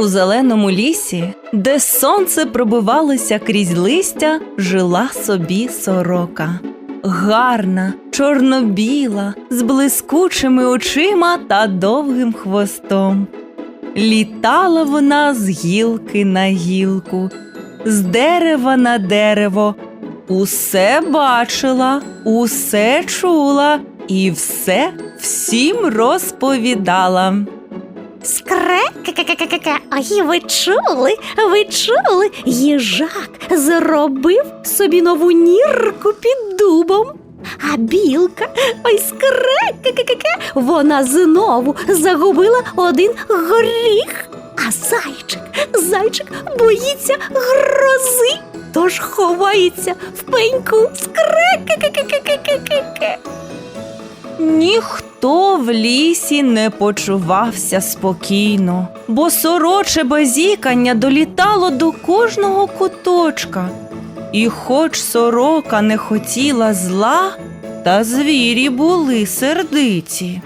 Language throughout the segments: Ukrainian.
У зеленому лісі, де сонце пробивалося крізь листя, жила собі сорока. Гарна, чорно-біла, з блискучими очима та довгим хвостом. Літала вона з гілки на гілку, з дерева на дерево. Усе бачила, усе чула і все всім розповідала. Скре-ке-ке-ке-ке-ке. Ой, ви чули? Ви чули? Їжак зробив собі нову нірку під дубом. А білка, ой, скре-ке-ке-ке-ке, вона знову загубила один горіх. А зайчик, зайчик боїться грози, тож ховається в пеньку. Скре-ке-ке-ке-ке-ке-ке. Ніхто в лісі не почувався спокійно, бо сороче базікання долітало до кожного куточка. І хоч сорока не хотіла зла, та звірі були сердиті.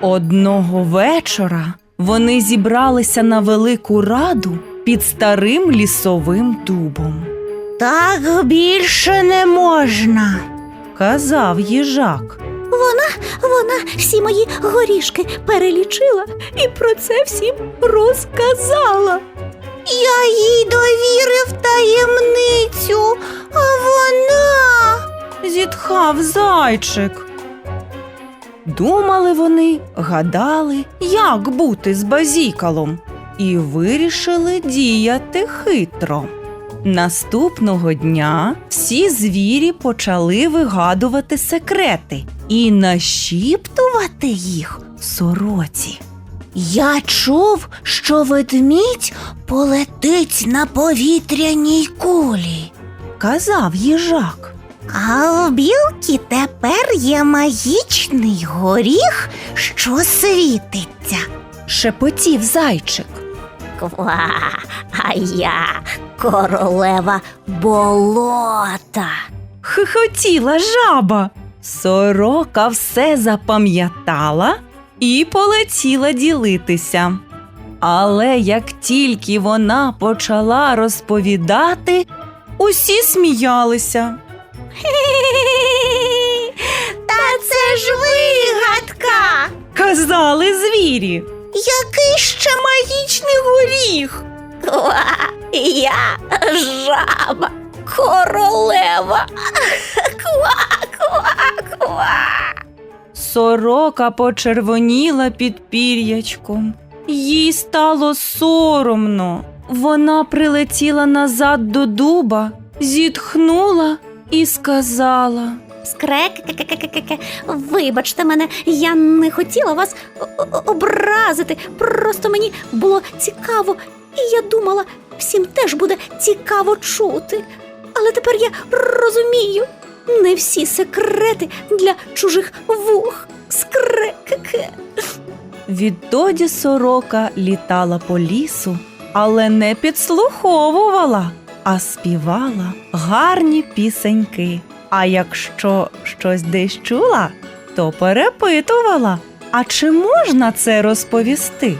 Одного вечора вони зібралися на велику раду під старим лісовим дубом. Так більше не можна. Казав їжак. Вона всі мої горішки перелічила і про це всім розказала. Я їй довірив таємницю, а вона. зітхав зайчик. Думали вони, гадали, як бути з базікалом, і вирішили діяти хитро. Наступного дня всі звірі почали вигадувати секрети і нашіптувати їх сороці. Я чув, що ведмідь полетить на повітряній кулі. Казав їжак. А у білки тепер є магічний горіх, що світиться. Шепотів зайчик. Ква, а я королева болота. хихотіла жаба. Сорока все запам'ятала і полетіла ділитися. Але як тільки вона почала розповідати, усі сміялися. Та це ж вигадка. Казали звірі. Який ще магічний горіх? Ква, я жаба, королева. Ква, ква, ква. Сорока почервоніла під пір'ячком. Їй стало соромно. Вона прилетіла назад до дуба, зітхнула і сказала. Скрек, вибачте мене, я не хотіла вас образити. Просто мені було цікаво, і я думала, всім теж буде цікаво чути. Але тепер я розумію, не всі секрети для чужих вух. Скрек. Відтоді сорока літала по лісу, але не підслуховувала, а співала гарні пісеньки. А якщо щось десь чула, то перепитувала. А чи можна це розповісти?